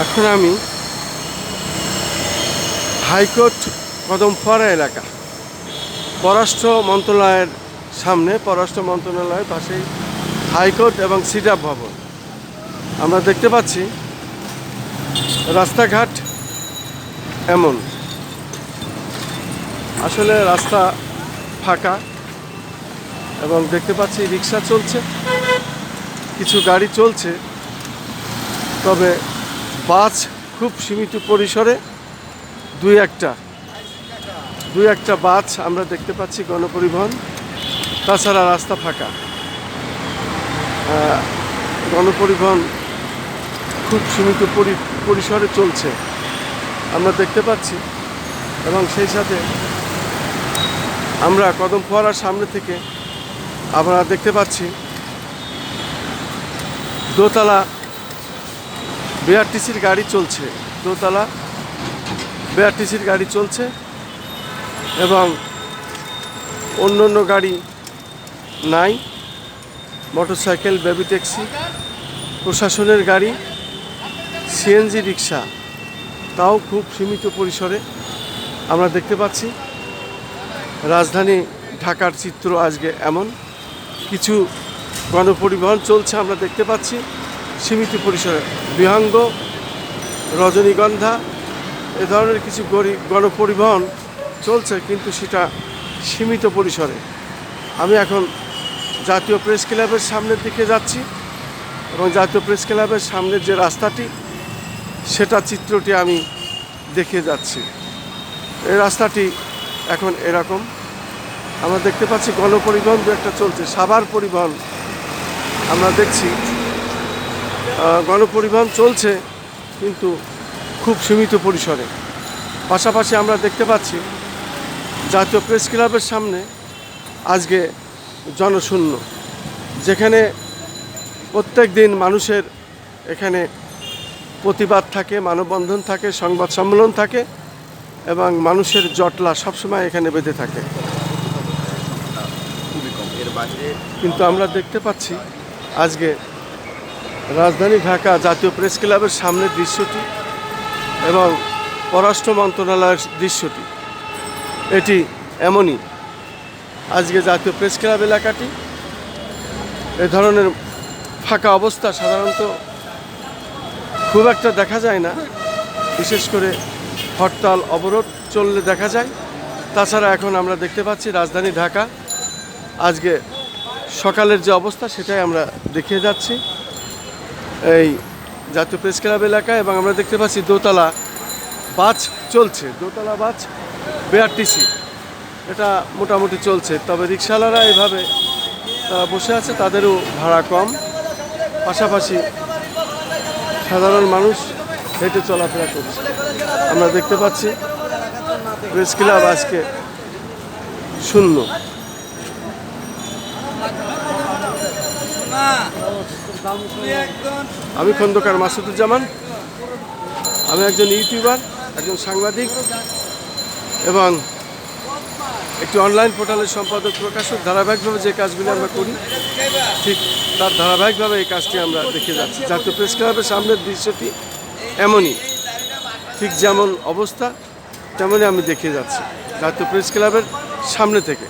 এখন আমি হাইকোর্ট কদমপাড়া এলাকা, পররাষ্ট্র মন্ত্রণালয়ের সামনে, পররাষ্ট্র মন্ত্রণালয়ের পাশেই হাইকোর্ট এবং সিডাপ ভবন। আমরা দেখতে পাচ্ছি রাস্তাঘাট এমন। আসলে রাস্তা ফাঁকা এবং দেখতে পাচ্ছি রিক্সা চলছে, কিছু গাড়ি চলছে, তবে বাস খুব সীমিত পরিসরে দুই একটা দুই একটা বাস আমরা দেখতে পাচ্ছি গণপরিবহন। তাছাড়া রাস্তা ফাঁকা। গণপরিবহন খুব সীমিত পরি- পরিসরে চলছে। আমরা দেখতে পাচ্ছি। এবং সেই সাথে আমরা কদম ফোয়ারার সামনে থেকে আমরা দেখতে পাচ্ছি দোতলা বিআরটিসির গাড়ি চলছে, দোতলা বিআরটিসির গাড়ি চলছে এবং অন্য অন্য গাড়ি নাই, মোটরসাইকেল, বেবি ট্যাক্সি, প্রশাসনের গাড়ি, সিএনজি রিক্সা, তাও খুব সীমিত পরিসরে আমরা দেখতে পাচ্ছি। রাজধানী ঢাকার চিত্র আজকে এমন, কিছু গণপরিবহন চলছে আমরা দেখতে পাচ্ছি। সীমিত পরিসরে। বিহঙ্গ, রজনীগন্ধা, এ ধরনের কিছু গরি, গণপরিবহন চলছে, কিন্তু সেটা সীমিত পরিসরে। আমি এখন জাতীয় প্রেস ক্লাবের সামনের দিকে যাচ্ছি এবং জাতীয় প্রেস ক্লাবের সামনের যে রাস্তাটি, সেটা চিত্রটি আমি দেখে যাচ্ছি। এই রাস্তাটি এখন এরকম। আমরা দেখতে পাচ্ছি গণপরিবহন দু একটা চলছে, সাভার পরিবহন আমরা দেখছি। গণপরিবহন চলছে, কিন্তু খুব সীমিত পরিসরে। পাশাপাশি আমরা দেখতে পাচ্ছি, জাতীয় প্রেস ক্লাবের সামনে আজকে জনশূন্য, যেখানে প্রত্যেক দিন মানুষের এখানে প্রতিবাদ থাকে, মানববন্ধন থাকে, সংবাদ সম্মেলন থাকে, এবং মানুষের জটলা সবসময় এখানে বেঁধে থাকে। কিন্তু আমরা দেখতে পাচ্ছি, আজকে রাজধানী ঢাকা জাতীয় প্রেস ক্লাবের সামনের দৃশ্যটি এবং পররাষ্ট্র মন্ত্রণালয়ের দৃশ্যটি। এটি এমনই আজকে জাতীয় প্রেস ক্লাব এলাকাটি। এ ধরনের ফাঁকা অবস্থা সাধারণত খুব একটা দেখা যায় না। বিশেষ করে হরতাল, অবরোধ চললে দেখা যায়। তাছাড়া এখন আমরা দেখতে পাচ্ছি রাজধানী ঢাকা। আজকে সকালের যে অবস্থা সেটাই আমরা দেখিয়ে যাচ্ছি। এই জাতীয় প্রেস ক্লাব এলাকায় এবং আমরা দেখতে পাচ্ছি দোতলা বাস চলছে, দোতলা বাস বিআরটিসি এটা মোটামুটি চলছে, তবে রিক্সাওয়ালারা এভাবে, তারা বসে আছে, তাদেরও ভাড়া কম। পাশাপাশি সাধারণ মানুষ হেঁটে চলাফেরা করছে। আমরা দেখতে পাচ্ছি প্রেস ক্লাব আজকে শূন্য। আমি খন্দকার মাসুদুজ্জামান। আমি একজন ইউটিউবার, একজন সাংবাদিক এবং একটি অনলাইন পোর্টালের সম্পাদক, প্রকাশক। ধারাবাহিকভাবে যে কাজগুলি আমরা করি, ঠিক তার ধারাবাহিকভাবে এই কাজটি আমরা দেখে যাচ্ছি। জাতীয় প্রেস ক্লাবের সামনের দৃশ্যটি এমনই, ঠিক যেমন অবস্থা, তেমনই আমি দেখে যাচ্ছি। জাতীয় প্রেস ক্লাবের সামনে থেকে।